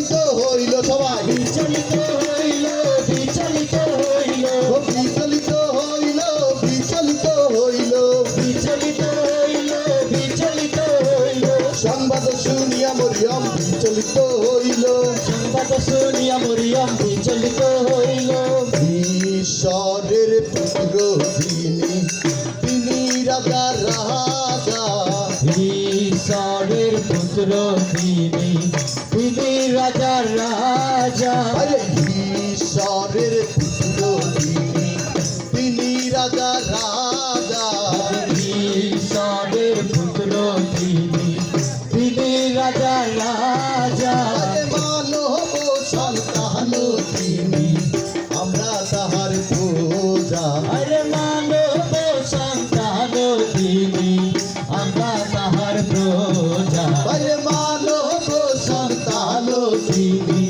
বিচলিত হইল সবাই। বিচলিত হইল বিচলিত হইল। বিচলিত হইল বিচলিত হইল। বিচলিত হইল বিচলিত হইল। সংবাদ শুনিয়া মরিয়ম বিচলিত হইল। সংবাদ শুনিয়া মরিয়ম বিচলিত হইল। ঈশ্বরের পুত্র তিনি তিনি রাজা রাজা। ঈশ্বরের পুত্র তিনি রাজা ঈশ্বরের তিনি রাজা রাজা। ঈশ্বরের পুত্র তিনি তিনি রাজা। রাজা মানব সন্তান তিনি। আমরা তাহার পূজা আরে মানব সন্তান তিনি। আমরা তাহার প্রজা। আরে মানব সন্তান তিনি।